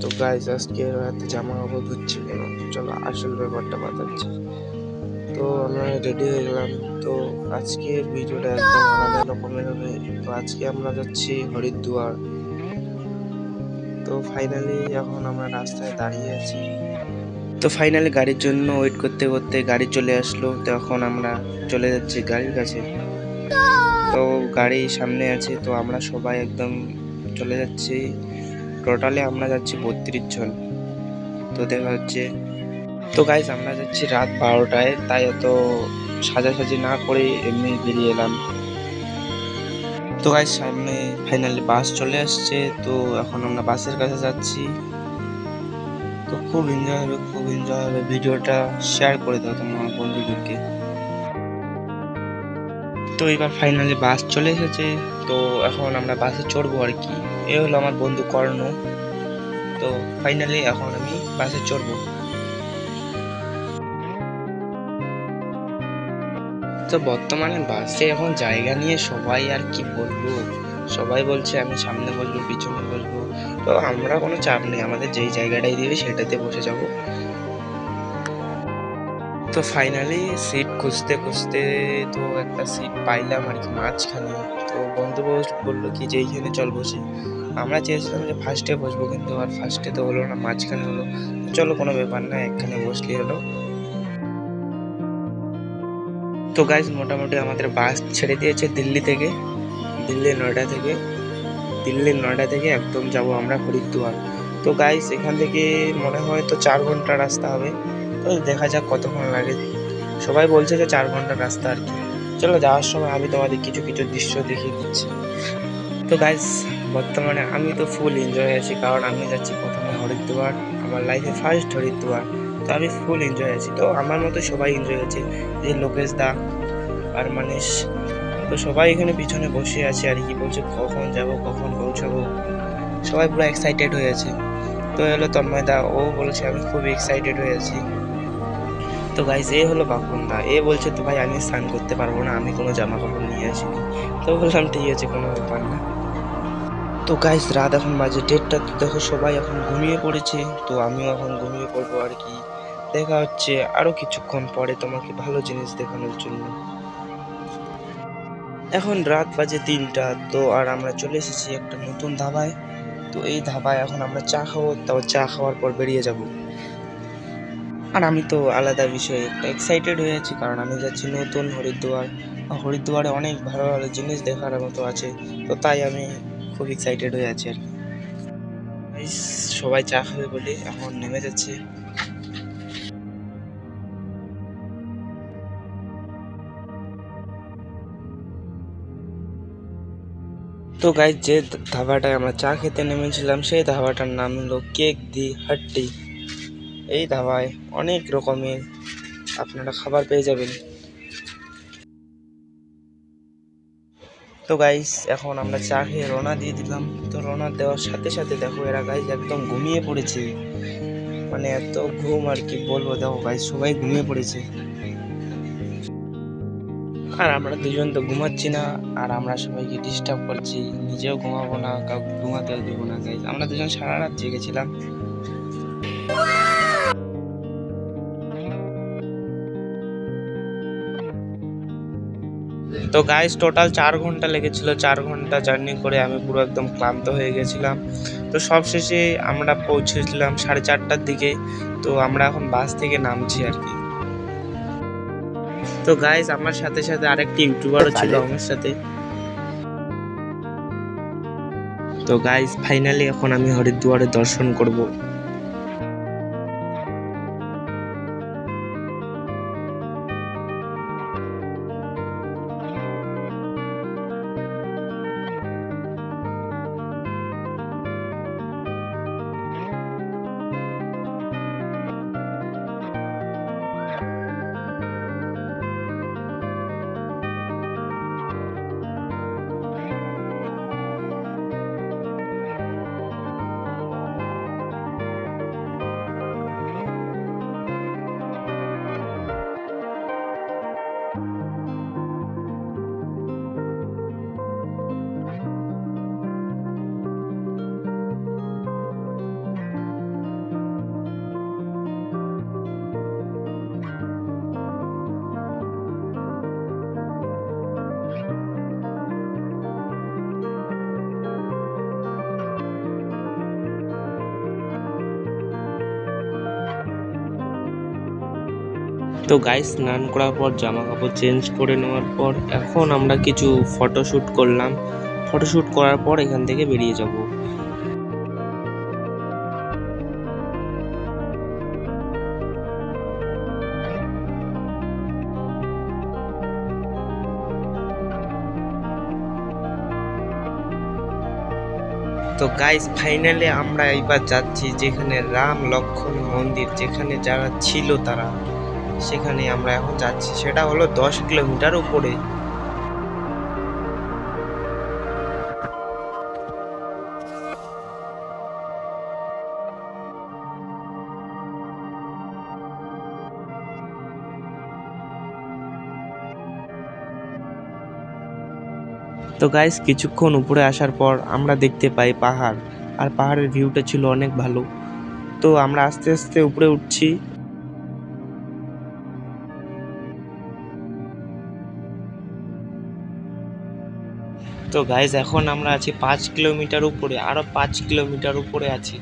তো গাইজ আজকে রাতে জামা কাপড় ধুচ্ছি কেন চলো আসল ব্যাপারটা বাতাচ্ছি। তো আমরা রেডি হয়ে গেলাম। তো আজকের ভিডিওটা একদম আলাদা রকমের হবে। তো আজকে আমরা যাচ্ছি হরিদ্বার। তো ফাইনালি এখন আমরা রাস্তায় দাঁড়িয়ে আছি। তো ফাইনালি গাড়ির জন্য ওয়েট করতে করতে গাড়ি চলে আসলো। তো এখন আমরা চলে যাচ্ছি গাড়ির কাছে। তো গাড়ি সামনে আছে। তো আমরা সবাই একদম চলে যাচ্ছি। টোটালে আমরা যাচ্ছি বত্রিশ জন। তো দেখা হচ্ছে তো গাইজ আমরা যাচ্ছি রাত বারোটায়, তাই এত সাজাসাজি না করে এমনি বেরিয়ে এলাম। তো গাইজ সামনে ফাইনালি বাস চলে আসছে, তো এখন আমরা বাসের কাছে যাচ্ছি। তো খুব এনজয় হবে, খুব এনজয় হবে ভিডিওটা। শেয়ার করে দাও তোমার বন্ধুদেরকে। তো এবার ফাইনালি বাস চলে এসেছে, তো এখন আমরা বাসে চড়বো আর কি। এ হলো আমার বন্ধু কর্ণ। তো ফাইনালি এখন আমি বাসে চড়বো। তো বর্তমানে বাসে এখন জায়গা নিয়ে সবাই আর কি বলব? সবাই বলছে আমি সামনে বসবো পিছনে বসবো তো আমরা কোনো চাপ নেই, আমাদের যেই জায়গাটাই দিবে সেটাতে বসে যাব। তো ফাইনালি সিট খুঁজতে খুঁজতে তো একটা সিট পাইলাম আর কি মাঝখানে। তো বন্ধু বলল কি যে এইখানে চল বসি। আমরা চেয়েছিলাম যে ফার্স্টে বসবো কিন্তু আর ফার্স্টে তো হলো না, মাঝখানে হলো। চলো কোনো ব্যাপার না এখানে বসলেই হলো। তো গাইজ মোটামুটি আমাদের বাস ছেড়ে দিয়েছে দিল্লি থেকে। দিল্লি নয়ডা থেকে। দিল্লির নয়ডা থেকে একদম যাব আমরা হরিদ্বার। তো গাইজ এখান থেকে মনে হয় তো চার ঘণ্টা রাস্তা হবে। তো দেখা যাক কতক্ষণ লাগে। সবাই বলছে যে চার ঘণ্টা রাস্তা আর কি। চলো যাওয়ার সময় আমি তোমাদের কিছু কিছু দৃশ্য দেখিয়ে দিচ্ছি। তো গাইজ বর্তমানে আমি তো ফুল এনজয় আছি কারণ আমি যাচ্ছি প্রথমে হরিদ্বার, আমার লাইফে ফার্স্ট হরিদ্বার। তো আমি ফুল এনজয় আছি। তো আমার মতো সবাই এনজয় আছে। যে লোকেশ দা আর মানিস তো সবাই এখানে পিছনে বসে আছে আর কি। বলছে কখন যাব, কখন পৌঁছাবো। সবাই পুরো এক্সাইটেড হয়ে আছে। তো এ হলো তন্ময় দা, ও বলছে আমি খুব এক্সাইটেড হয়ে আছি। তো গাইজ এ হলো বাপন দা এ বলছে তো, ভাই, আমি স্নান করতে পারব না, আমি কোনো জামা কাপড় নিয়ে আসিনি। তো বললাম, ঠিক আছে, কোনো ব্যাপার না। তো গাইজ রাত এখন বাজে ডেটটা তো দেখো সবাই এখন ঘুমিয়ে পড়েছে। তো আমিও এখন ঘুমিয়ে পড়ব আর কি। দেখা হচ্ছে আরও কিছুক্ষণ পরে তোমাকে ভালো জিনিস দেখানোর জন্য। এখন রাত বাজে তিনটা, তো আর আমরা চলে এসেছি একটা নতুন ধাবায়। তো এই ধাবায় এখন আমরা চা খাব, তাও চা খাওয়ার পর বেরিয়ে যাব। আর আমি তো আলাদা বিষয়ে এক্সাইটেড হয়ে আছি, কারণ আমি যাচ্ছি নতুন হরিদ্বার। হরিদ্বারে অনেক ভালো ভালো জিনিস দেখার মতো আছে, তো তাই আমি খুব এক্সাইটেড হয়ে আছি আর কি। সবাই চা খাবে বলে এখন নেমে যাচ্ছে। তো গাইজ যে ধাবাটায় আমরা চা খেতে নেমেছিলাম, সেই ধাবাটার নাম হলো কেক দি হাট্টি। এই ধাবায় অনেক রকমের আপনারা খাবার পেয়ে যাবেন। তো গাইস এখন আমরা চা খেয়ে রওনা দিয়ে দিলাম। তো রওনা দেওয়ার সাথে সাথে দেখো এরা গাইজ একদম ঘুমিয়ে পড়েছে। মানে এত ঘুম আর কি বলব, দেখো গাইজ সবাই ঘুমিয়ে পড়েছে। আর আমরা দুজন তো ঘুমাচ্ছি না, আর আমরা সবাইকে ডিস্টার্ব করছি। নিজেও ঘুমাবো না, কাউকে ঘুমাতেও দেবো না গাইজ আমরা দুজন সারা রাত জেগেছিলাম। তো গাইজ টোটাল চার ঘণ্টা লেগেছিল। চার ঘণ্টা জার্নি করে আমি পুরো একদম ক্লান্ত হয়ে গেছিলাম। তো সবশেষে আমরা পৌঁছেছিলাম সাড়ে চারটার দিকে। তো আমরা এখন বাস থেকে নামছি আর কি। তো গাইজ আমার সাথে সাথে আরেকটি ইউটিউবারও ছিল আমার সাথে। তো গাইজ ফাইনালি এখন আমি হরিদ্বারে দর্শন করব। তো গাইস স্নান করার পর জামা কাপড় চেঞ্জ করে নেওয়ার পর এখন আমরা কিছু ফটোশ্যুট করলাম। ফটোশ্যুট করার পর এখান থেকে বেরিয়ে যাব। তো গাইস ফাইনালি আমরা এইবার যাচ্ছি যেখানে রাম লক্ষণ মন্দির, যেখানে যারা ছিল তারা। সেখানে আমরা এখন যাচ্ছি। সেটা হলো দশ কিলোমিটার উপরে। তো গাইস কিছুক্ষণ উপরে আসার পর আমরা দেখতে পাই পাহাড়। আর পাহাড়ের ভিউটা ছিল অনেক ভালো। তো আমরা আস্তে আস্তে উপরে উঠছি। তো গাইজ এখন আমরা আছি পাঁচ কিলোমিটার উপরে আরও পাঁচ কিলোমিটার উপরে আছি।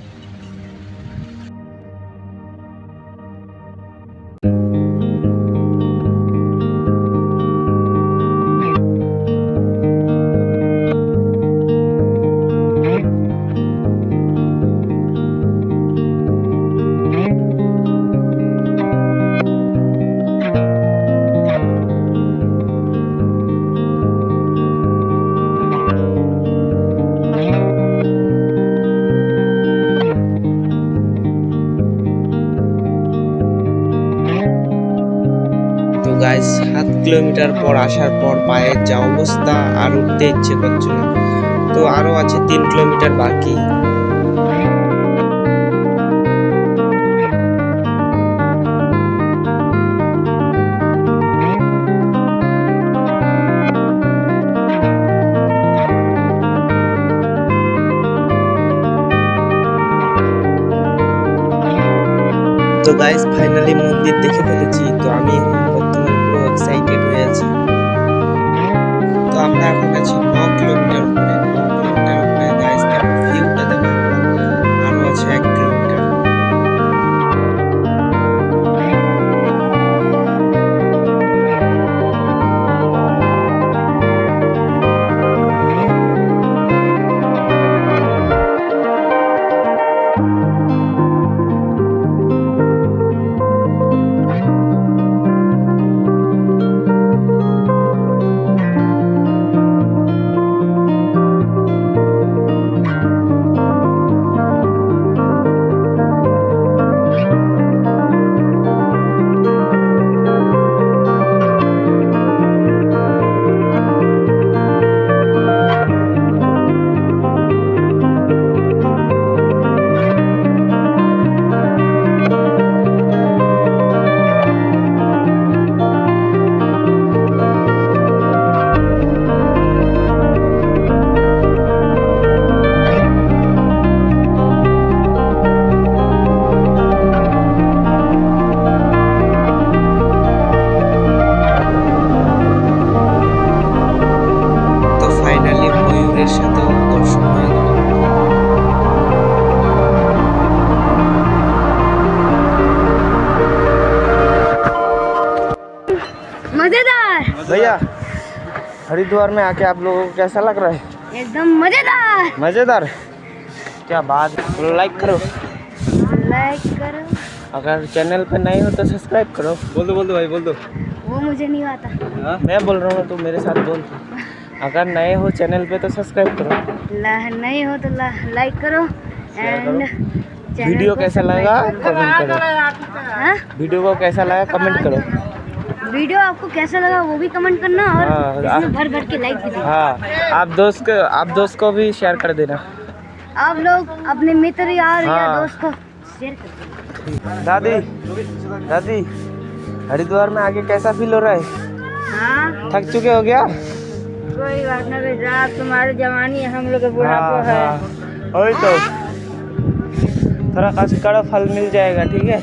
কিলোমিটার পর আসার পর পায়ের যা অবস্থা আর উঠতে ইচ্ছে করছে না। তো আরও আছে তিন কিলোমিটার বাকি। তো গাইস ফাইনালি মন্দির দেখে ফেলেছি। তো আমি এক্সাইটেড হয়ে আছি তো আমরা এখন আছি ন हरिद्वार में आके आप लोगों को कैसा लग रहा है? एकदम मज़ेदार। मज़ेदार? क्या बात लाइक करो। लाइक करो। अगर चैनल पे नहीं हो तो सब्सक्राइब करो। बोल दो बोल दो भाई बोल दो। वो मुझे नहीं आता। आ? मैं बोल रहा हूँ तो मेरे साथ बोल। अगर नए हो चैनल पे तो सब्सक्राइब करो। नहीं हो तो लाइक करो। एंड वीडियो कैसा लगा? कमेंट करो। हाँ? वीडियो को कैसा लगा? कमेंट करो। वीडियो आपको कैसा लगा वो भी कमेंट करना और हाँ, इसमें भर भर के लाइक भी देना। हाँ आप दोस्त को आप दोस्त को भी शेयर कर देना। आप लोग अपने मित्र यार या हाँ। दोस्त को शेयर कर देना। दादी दादी हरिद्वार में आगे कैसा फील हो रहा है? हाँ। थक चुके हो गया कोई बात ना बेटा तुम्हारी जवानी हम लोग हाँ हाँ। वही तो। थोड़ा कष्ट करो फल मिल जाएगा ठीक है?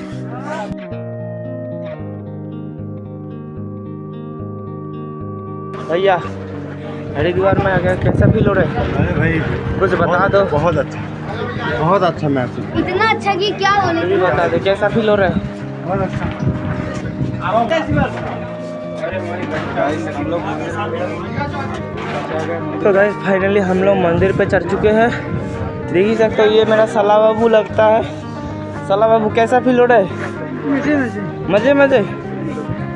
भैया हरिद्वार में आ गया कैसा फील हो रहा है? अरे भाई कुछ बता दो। बहुत अच्छा बहुत अच्छा मैच इतना अच्छा कि क्या बोले? भी बता दो कैसा फील हो रहा है? बहुत अच्छा। तो गाइस फाइनली हम लोग मंदिर पे चढ़ चुके हैं। देख ही सकते हो ये मेरा सला बाबू लगता है। सला बाबू कैसा फील हो रहा है? मज़े मज़े।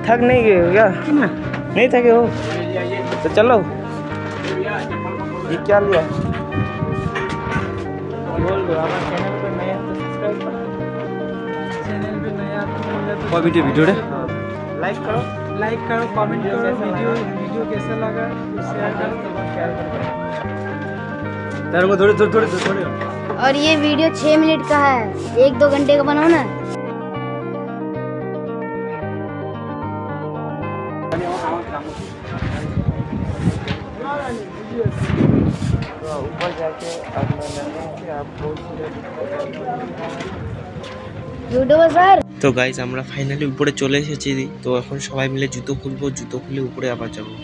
थक नहीं गए हो क्या? नहीं थके हो? तो चलो। ये क्या लिया? बोल दो चैनल पे नया सब्सक्राइब और वीडियो वीडियो लाइक करो लाइक करो कमेंट करो वीडियो कैसा लगा? शेयर करो। तेरे को थोड़ी थोड़ी थोड़ी थोड़ी और ये वीडियो छः मिनट का है। एक दो घंटे का बनाओ ना। तो ऊपर जाके अब मैंने कि आपको यूट्यूबर স্যার তো গাইজ আমরা ফাইনালি উপরে চলে এসেছি তো এখন সবাই মিলে জুতো খুলবো জুতো খুলে উপরে আবার যাবো